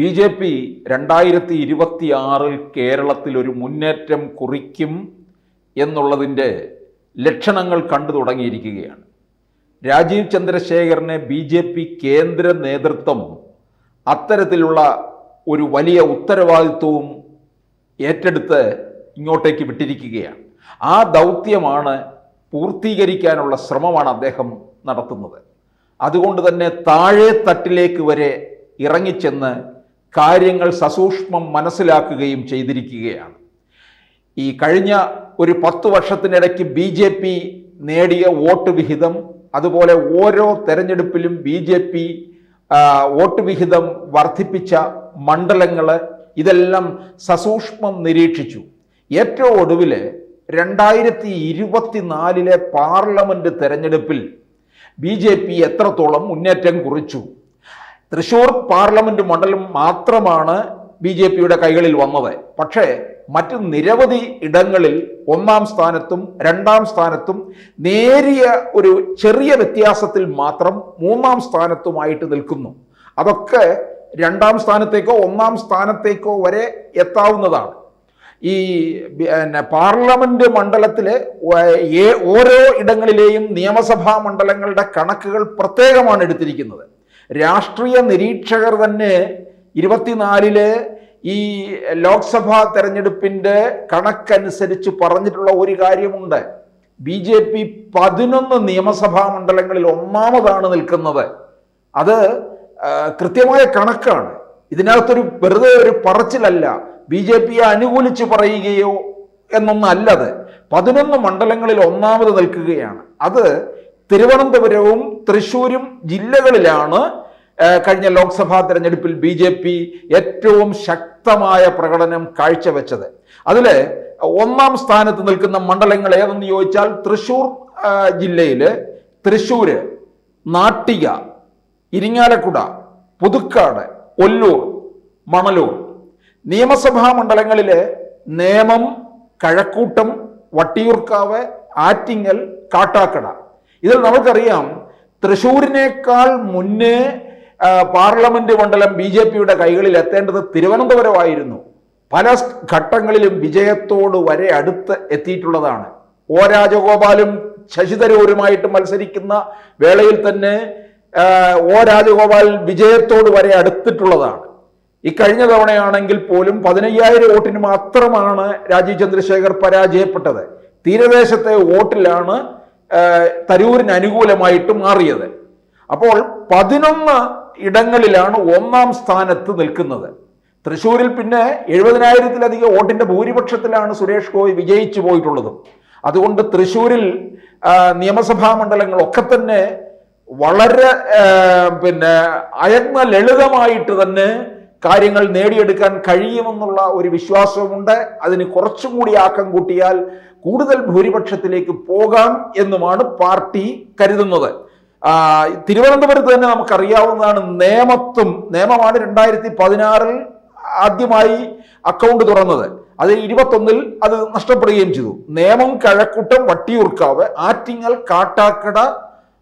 B J P രണ്ടായിരത്തി ഇരുപത്തി ആറിൽ കേരളത്തിൽ ഒരു മുന്നേറ്റം കുറിക്കും എന്നുള്ളതിന്റെ ലക്ഷണങ്ങൾ കണ്ടു തുടങ്ങിയിരിക്കുകയാണ്. രാജീവ് ചന്ദ്രശേഖരനെ ബി ജെ പി കേന്ദ്ര നേതൃത്വം അത്തരത്തിലുള്ള ഒരു വലിയ ഉത്തരവാദിത്വവും ഏറ്റെടുത്ത് ഇങ്ങോട്ടേക്ക് വിട്ടിരിക്കുകയാണ്. ആ ദൗത്യമാണ് പൂർത്തീകരിക്കാനുള്ള ശ്രമമാണ് അദ്ദേഹം നടത്തുന്നത്. അതുകൊണ്ട് തന്നെ താഴെ തട്ടിലേക്ക് വരെ ഇറങ്ങിച്ചെന്ന് കാര്യങ്ങൾ സസൂക്ഷ്മം മനസ്സിലാക്കുകയും ചെയ്തിരിക്കുകയാണ്. ഈ കഴിഞ്ഞ ഒരു പത്ത് വർഷത്തിനിടയ്ക്ക് ബി ജെ പി നേടിയ വോട്ട് വിഹിതം അതുപോലെ ഓരോ തെരഞ്ഞെടുപ്പിലും ബി ജെ പി വോട്ട് വിഹിതം വർദ്ധിപ്പിച്ച മണ്ഡലങ്ങൾ ഇതെല്ലാം സസൂക്ഷ്മം നിരീക്ഷിച്ചു. ഏറ്റവും ഒടുവിൽ രണ്ടായിരത്തി ഇരുപത്തിനാലിലെ പാർലമെന്റ് തെരഞ്ഞെടുപ്പിൽ ബി ജെ പി എത്രത്തോളം മുന്നേറ്റം കുറിച്ചു? തൃശൂർ പാർലമെന്റ് മണ്ഡലം മാത്രമാണ് ബി ജെ പിയുടെ കൈകളിൽ വന്നത്. പക്ഷേ മറ്റ് നിരവധി ഇടങ്ങളിൽ ഒന്നാം സ്ഥാനത്തും രണ്ടാം സ്ഥാനത്തും നേരിയ ഒരു ചെറിയ വ്യത്യാസത്തിൽ മാത്രം മൂന്നാം സ്ഥാനത്തുമായിട്ട് നിൽക്കുന്നു. അതൊക്കെ രണ്ടാം സ്ഥാനത്തേക്കോ ഒന്നാം സ്ഥാനത്തേക്കോ വരെ എത്താവുന്നതാണ്. ഈ പിന്നെ പാർലമെന്റ് മണ്ഡലത്തിലെ ഓരോ ഇടങ്ങളിലെയും നിയമസഭാ മണ്ഡലങ്ങളുടെ കണക്കുകൾ പ്രത്യേകമാണ് എടുത്തിരിക്കുന്നത്. രാഷ്ട്രീയ നിരീക്ഷകർ തന്നെ ഇരുപത്തിനാലിൽ ഈ ലോക്സഭാ തെരഞ്ഞെടുപ്പിന്റെ കണക്കനുസരിച്ച് പറഞ്ഞിട്ടുള്ള ഒരു കാര്യമുണ്ട്. ബി ജെ പി പതിനൊന്ന് നിയമസഭാ മണ്ഡലങ്ങളിൽ ഒന്നാമതാണ് നിൽക്കുന്നത്. അത് കൃത്യമായ കണക്കാണ്. ഇതിനകത്തൊരു വെറുതെ ഒരു പറച്ചിലല്ല. ബി ജെ പിയെ അനുകൂലിച്ച് പറയുകയോ എന്നൊന്നല്ലത്. പതിനൊന്ന് മണ്ഡലങ്ങളിൽ ഒന്നാമത് നിൽക്കുകയാണ്. അത് തിരുവനന്തപുരവും തൃശ്ശൂരും ജില്ലകളിലാണ് കഴിഞ്ഞ ലോക്സഭാ തെരഞ്ഞെടുപ്പിൽ ബി ജെ പി ഏറ്റവും ശക്തമായ പ്രകടനം കാഴ്ചവെച്ചത്. അതിൽ ഒന്നാം സ്ഥാനത്ത് നിൽക്കുന്ന മണ്ഡലങ്ങൾ ഏതെന്ന് ചോദിച്ചാൽ തൃശ്ശൂർ ജില്ലയിൽ തൃശ്ശൂര് നാട്ടിക ഇരിങ്ങാലക്കുട പുതുക്കാട് ഒല്ലൂർ മണലൂർ. നിയമസഭാ മണ്ഡലങ്ങളിൽ നേമം കഴക്കൂട്ടം വട്ടിയൂർക്കാവ് ആറ്റിങ്ങൽ കാട്ടാക്കട. ഇതിൽ നമുക്കറിയാം തൃശൂരിനേക്കാൾ മുന്നേ പാർലമെന്റ് മണ്ഡലം ബി ജെ പിയുടെ കൈകളിൽ എത്തേണ്ടത് തിരുവനന്തപുരമായിരുന്നു. പല ഘട്ടങ്ങളിലും വിജയത്തോട് വരെ അടുത്ത് എത്തിയിട്ടുള്ളതാണ്. ഒ രാജഗോപാലും ശശി തരൂരുമായിട്ട് മത്സരിക്കുന്ന വേളയിൽ തന്നെ ഒ രാജഗോപാൽ വിജയത്തോട് വരെ അടുത്തിട്ടുള്ളതാണ്. ഇക്കഴിഞ്ഞ തവണയാണെങ്കിൽ പോലും പതിനയ്യായിരം വോട്ടിന് മാത്രമാണ് രാജീവ് ചന്ദ്രശേഖർ പരാജയപ്പെട്ടത്. തീരദേശത്തെ വോട്ടിലാണ് തരൂരിന് അനുകൂലമായിട്ട് മാറിയത്. അപ്പോൾ പതിനൊന്ന് ഇടങ്ങളിലാണ് ഒന്നാം സ്ഥാനത്ത് നിൽക്കുന്നത്. തൃശ്ശൂരിൽ പിന്നെ എഴുപതിനായിരത്തിലധികം വോട്ടിന്റെ ഭൂരിപക്ഷത്തിലാണ് സുരേഷ് ഗോപി വിജയിച്ചു പോയിട്ടുള്ളതും. അതുകൊണ്ട് തൃശ്ശൂരിൽ നിയമസഭാ മണ്ഡലങ്ങളൊക്കെ തന്നെ വളരെ പിന്നെ അയന്ന ലളിതമായിട്ട് തന്നെ കാര്യങ്ങൾ നേടിയെടുക്കാൻ കഴിയുമെന്നുള്ള ഒരു വിശ്വാസവുമുണ്ട് അതിന് കുറച്ചും കൂടി ആക്കം കൂട്ടിയാൽ കൂടുതൽ ഭൂരിപക്ഷത്തിലേക്ക് പോകാം എന്നുമാണ് പാർട്ടി കരുതുന്നത്. തിരുവനന്തപുരത്ത് തന്നെ നമുക്കറിയാവുന്നതാണ് നേമത്തും നിയമമാണ് രണ്ടായിരത്തി പതിനാറിൽ ആദ്യമായി അക്കൗണ്ട് തുറന്നത്. അത് ഇരുപത്തൊന്നിൽ അത് നഷ്ടപ്പെടുകയും ചെയ്തു. നേമം കഴക്കൂട്ടം വട്ടിയൂർക്കാവ് ആറ്റിങ്ങൽ കാട്ടാക്കട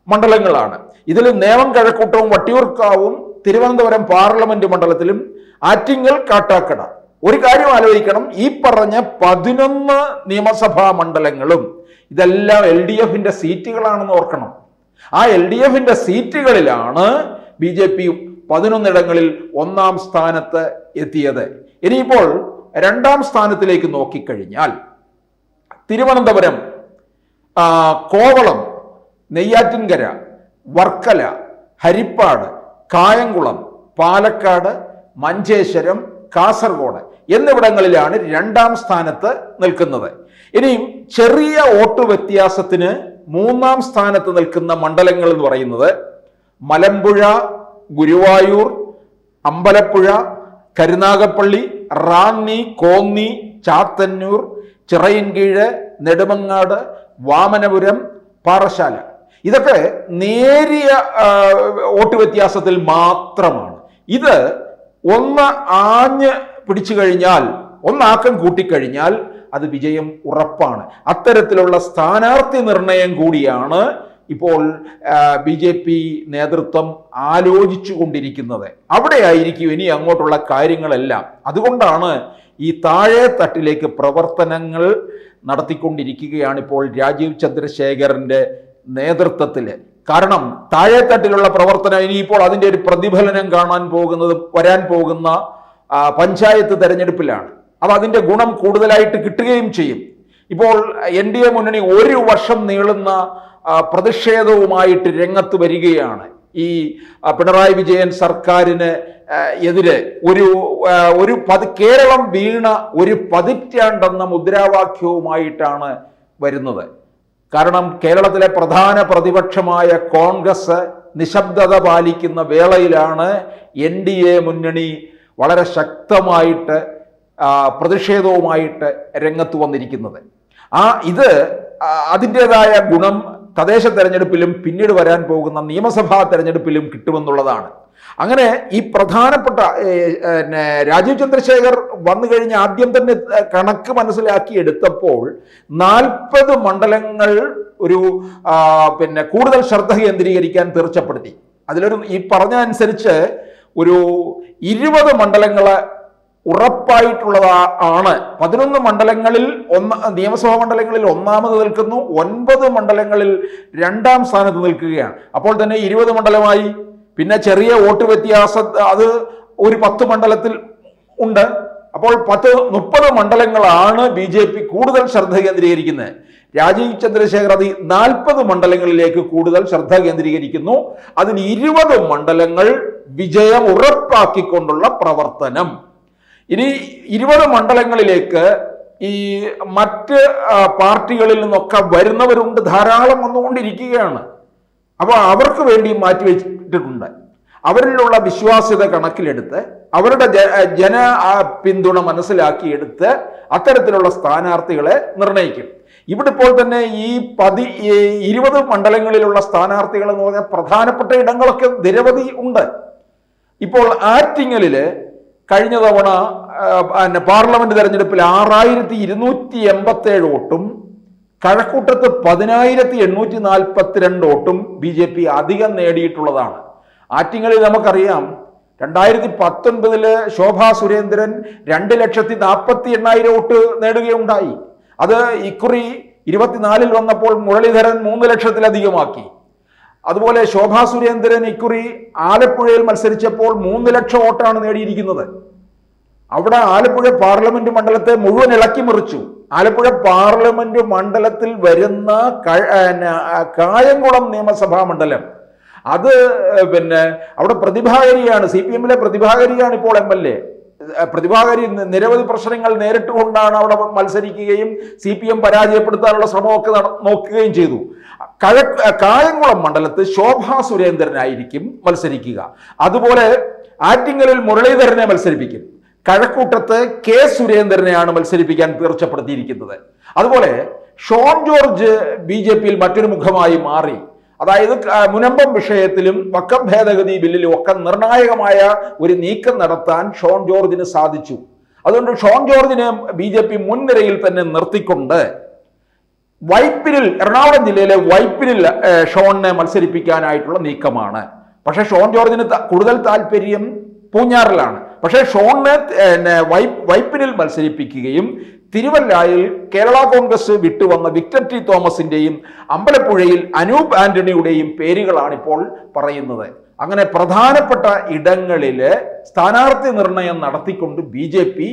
മണ്ഡലങ്ങളാണ്. ഇതിൽ നേമം കഴക്കൂട്ടവും വട്ടിയൂർക്കാവും തിരുവനന്തപുരം പാർലമെന്റ് മണ്ഡലത്തിലും ആറ്റിങ്ങൽ കാട്ടാക്കട ഒരു കാര്യം ആലോചിക്കണം. ഈ പറഞ്ഞ പതിനൊന്ന് നിയമസഭാ മണ്ഡലങ്ങളും ഇതെല്ലാം എൽ ഡി എഫിന്റെ സീറ്റുകളാണെന്ന് ഓർക്കണം. ആ എൽ ഡി എഫിന്റെ സീറ്റുകളിലാണ് ബി ജെ പി പതിനൊന്നിടങ്ങളിൽ ഒന്നാം സ്ഥാനത്ത് എത്തിയത്. ഇനിയിപ്പോൾ രണ്ടാം സ്ഥാനത്തിലേക്ക് നോക്കിക്കഴിഞ്ഞാൽ തിരുവനന്തപുരം കോവളം നെയ്യാറ്റിൻകര വർക്കല ഹരിപ്പാട് കായംകുളം പാലക്കാട് മഞ്ചേശ്വരം കാസർഗോഡ് എന്നിവിടങ്ങളിലാണ് രണ്ടാം സ്ഥാനത്ത് നിൽക്കുന്നത്. ഇനിയും ചെറിയ വോട്ട് വ്യത്യാസത്തിന് മൂന്നാം സ്ഥാനത്ത് നിൽക്കുന്ന മണ്ഡലങ്ങൾ എന്ന് പറയുന്നത് മലമ്പുഴ ഗുരുവായൂർ അമ്പലപ്പുഴ കരുനാഗപ്പള്ളി റാന്നി കോന്നി ചാത്തന്നൂർ ചിറയൻകീഴ് നെടുമങ്ങാട് വാമനപുരം പാറശാല ഇതൊക്കെ നേരിയ വോട്ട് വ്യത്യാസത്തിൽ മാത്രമാണ്. ഇത് ഒന്ന് ആഞ്ഞ് പിടിച്ചു കഴിഞ്ഞാൽ ഒന്നാക്കം കൂട്ടിക്കഴിഞ്ഞാൽ അത് വിജയം ഉറപ്പാണ്. അത്തരത്തിലുള്ള സ്ഥാനാർത്ഥി നിർണയം കൂടിയാണ് ഇപ്പോൾ ബി ജെ പി നേതൃത്വം ആലോചിച്ചു കൊണ്ടിരിക്കുന്നത്. അവിടെയായിരിക്കും ഇനി അങ്ങോട്ടുള്ള കാര്യങ്ങളെല്ലാം. അതുകൊണ്ടാണ് ഈ താഴെ തട്ടിലേക്ക് പ്രവർത്തനങ്ങൾ നടത്തിക്കൊണ്ടിരിക്കുകയാണ് ഇപ്പോൾ രാജീവ് ചന്ദ്രശേഖറിന്റെ നേതൃത്വത്തിൽ കാരണം താഴെത്തട്ടിലുള്ള പ്രവർത്തനം ഇനിയിപ്പോൾ അതിന്റെ ഒരു പ്രതിഫലനം കാണാൻ പോകുന്നത് വരാൻ പോകുന്ന പഞ്ചായത്ത് തെരഞ്ഞെടുപ്പിലാണ്. അത് അതിന്റെ ഗുണം കൂടുതലായിട്ട് കിട്ടുകയും ചെയ്യും. ഇപ്പോൾ എൻ ഡി എ മുന്നണി ഒരു വർഷം നീളുന്ന പ്രതിഷേധവുമായിട്ട് രംഗത്ത് വരികയാണ്. ഈ പിണറായി വിജയൻ സർക്കാരിന് എതിരെ ഒരു ഒരു പതി കേരളം വീണ ഒരു പതിറ്റാണ്ടെന്ന മുദ്രാവാക്യവുമായിട്ടാണ് വരുന്നത്. കാരണം കേരളത്തിലെ പ്രധാന പ്രതിപക്ഷമായ കോൺഗ്രസ് നിശബ്ദത പാലിക്കുന്ന വേളയിലാണ് എൻ ഡി എ മുന്നണി വളരെ ശക്തമായിട്ട് പ്രതിഷേധവുമായിട്ട് രംഗത്ത് വന്നിരിക്കുന്നത്. ആ ഇത് അതിന്റെതായ ഗുണം തദ്ദേശ തെരഞ്ഞെടുപ്പിലും പിന്നീട് വരാൻ പോകുന്ന നിയമസഭാ തെരഞ്ഞെടുപ്പിലും കിട്ടുമെന്നുള്ളതാണ്. അങ്ങനെ ഈ പ്രധാനപ്പെട്ട ഏ, രാജീവ് ചന്ദ്രശേഖർ വന്നു കഴിഞ്ഞ് ആദ്യം തന്നെ കണക്ക് മനസ്സിലാക്കി എടുത്തപ്പോൾ നാൽപ്പത് മണ്ഡലങ്ങൾ ഒരു പിന്നെ കൂടുതൽ ശ്രദ്ധ കേന്ദ്രീകരിക്കാൻ തീർച്ചപ്പെടുത്തി. അതിലൊരു ഈ പറഞ്ഞ അനുസരിച്ച് ഒരു ഇരുപത് മണ്ഡലങ്ങൾ ഉറപ്പായിട്ടുള്ളത് ആണ്. പതിനൊന്ന് മണ്ഡലങ്ങളിൽ ഒന്ന് നിയമസഭാ മണ്ഡലങ്ങളിൽ ഒന്നാമത് നിൽക്കുന്നു ഒൻപത് മണ്ഡലങ്ങളിൽ രണ്ടാം സ്ഥാനത്ത് നിൽക്കുകയാണ്. അപ്പോൾ തന്നെ ഇരുപത് മണ്ഡലമായി. പിന്നെ ചെറിയ വോട്ട് വ്യത്യാസം അത് ഒരു പത്ത് മണ്ഡലത്തിൽ ഉണ്ട്. അപ്പോൾ പത്ത് മുപ്പത് മണ്ഡലങ്ങളാണ് ബി ജെ പി കൂടുതൽ ശ്രദ്ധ കേന്ദ്രീകരിക്കുന്നത്. രാജീവ് ചന്ദ്രശേഖർ അത് നാൽപ്പത് മണ്ഡലങ്ങളിലേക്ക് കൂടുതൽ ശ്രദ്ധ കേന്ദ്രീകരിക്കുന്നു. അതിന് ഇരുപത് മണ്ഡലങ്ങൾ വിജയം ഉറപ്പാക്കിക്കൊണ്ടുള്ള പ്രവർത്തനം. ഇനി ഇരുപത് മണ്ഡലങ്ങളിലേക്ക് ഈ മറ്റ് പാർട്ടികളിൽ നിന്നൊക്കെ വരുന്നവരുണ്ട് ധാരാളം വന്നുകൊണ്ടിരിക്കുകയാണ്. അപ്പോൾ അവർക്ക് വേണ്ടി മാറ്റിവെച്ചിട്ടുണ്ട്. അവരിലുള്ള വിശ്വാസ്യത കണക്കിലെടുത്ത് അവരുടെ ജന പിന്തുണ മനസ്സിലാക്കിയെടുത്ത് അത്തരത്തിലുള്ള സ്ഥാനാർത്ഥികളെ നിർണയിക്കും. ഇവിടെ ഇപ്പോൾ തന്നെ ഈ പതി ഇരുപത് മണ്ഡലങ്ങളിലുള്ള സ്ഥാനാർത്ഥികൾ എന്ന് പറഞ്ഞാൽ പ്രധാനപ്പെട്ട ഇടങ്ങളൊക്കെ നിരവധി ഉണ്ട്. ഇപ്പോൾ ആറ്റിങ്ങലിൽ കഴിഞ്ഞ തവണ പിന്നെ പാർലമെന്റ് തെരഞ്ഞെടുപ്പിൽ ആറായിരത്തി ഇരുന്നൂറ്റി എൺപത്തി ഏഴ് വോട്ടും കഴക്കൂട്ടത്ത് പതിനായിരത്തി എണ്ണൂറ്റി നാൽപ്പത്തിരണ്ട് വോട്ടും ബി ജെ പി അധികം നേടിയിട്ടുള്ളതാണ്. ആറ്റിങ്ങളിൽ നമുക്കറിയാം രണ്ടായിരത്തി പത്തൊൻപതിൽ ശോഭാ സുരേന്ദ്രൻ രണ്ട് ലക്ഷത്തി നാൽപ്പത്തി എണ്ണായിരം വോട്ട് നേടുകയുണ്ടായി. അത് ഇക്കുറി ഇരുപത്തിനാലിൽ വന്നപ്പോൾ മുരളീധരൻ മൂന്ന് ലക്ഷത്തിലധികമാക്കി. അതുപോലെ ശോഭാ സുരേന്ദ്രൻ ഇക്കുറി ആലപ്പുഴയിൽ മത്സരിച്ചപ്പോൾ മൂന്ന് ലക്ഷം വോട്ടാണ് നേടിയിരിക്കുന്നത്. അവിടെ ആലപ്പുഴ പാർലമെന്റ് മണ്ഡലത്തെ മുഴുവൻ ഇളക്കി മറിച്ചു. ആലപ്പുഴ പാർലമെന്റ് മണ്ഡലത്തിൽ വരുന്ന കായംകുളം നിയമസഭാ മണ്ഡലം. അത് പിന്നെ അവിടെ പ്രതിഭാകരിയാണ് സി പി എമ്മിലെ പ്രതിഭാകരിയാണ് ഇപ്പോൾ എം എൽ എ. പ്രതിഭാകരി നിരവധി പ്രശ്നങ്ങൾ നേരിട്ടുകൊണ്ടാണ് അവിടെ മത്സരിക്കുകയും സി പി എം പരാജയപ്പെടുത്താനുള്ള ശ്രമമൊക്കെ നോക്കുകയും ചെയ്തു. കഴ കായംകുളം മണ്ഡലത്ത് ശോഭാ സുരേന്ദ്രനായിരിക്കും മത്സരിക്കുക. അതുപോലെ ആറ്റിങ്ങലിൽ മുരളീധരനെ മത്സരിപ്പിക്കും. കഴക്കൂട്ടത്ത് കെ സുരേന്ദ്രനെയാണ് മത്സരിപ്പിക്കാൻ തീർച്ചപ്പെടുത്തിയിരിക്കുന്നത്. അതുപോലെ ഷോൺ ജോർജ് ബി മറ്റൊരു മുഖമായി മാറി. അതായത് മുനമ്പം വിഷയത്തിലും വക്കം ഭേദഗതി ബില്ലിലും ഒക്കെ നിർണായകമായ ഒരു നീക്കം നടത്താൻ ഷോൺ ജോർജിന് സാധിച്ചു. അതുകൊണ്ട് ഷോൺ ജോർജിനെ ബി ജെ പി മുൻനിരയിൽ തന്നെ നിർത്തിക്കൊണ്ട് വൈപ്പിനിൽ എറണാകുളം ജില്ലയിലെ വൈപ്പിനിൽ ഷോണിനെ മത്സരിപ്പിക്കാനായിട്ടുള്ള നീക്കമാണ്. പക്ഷേ ഷോൺ ജോർജിന് കൂടുതൽ താല്പര്യം പൂഞ്ഞാറിലാണ്. പക്ഷേ ഷോണിനെ വൈപ്പിനിൽ മത്സരിപ്പിക്കുകയും തിരുവല്ലായിൽ കേരള കോൺഗ്രസ് വിട്ടുവന്ന വിക്ടർ ടി തോമസിന്റെയും അമ്പലപ്പുഴയിൽ അനൂപ് ആന്റണിയുടെയും പേരുകളാണ് ഇപ്പോൾ പറയുന്നത്. അങ്ങനെ പ്രധാനപ്പെട്ട ഇടങ്ങളിൽ സ്ഥാനാർത്ഥി നിർണയം നടത്തിക്കൊണ്ട് ബി ജെ പി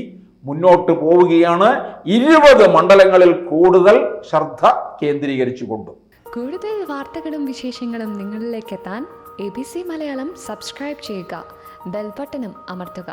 മുന്നോട്ട് പോവുകയാണ്. ഇരുപത് മണ്ഡലങ്ങളിൽ കൂടുതൽ ശ്രദ്ധ കേന്ദ്രീകരിച്ചുകൊണ്ട്. കൂടുതൽ വാർത്തകളും വിശേഷങ്ങളും നിങ്ങളിലേക്ക് എത്താൻ A B C Malayalam subscribe ചെയ്യുക. ബെൽബട്ടനും അമർത്തുക.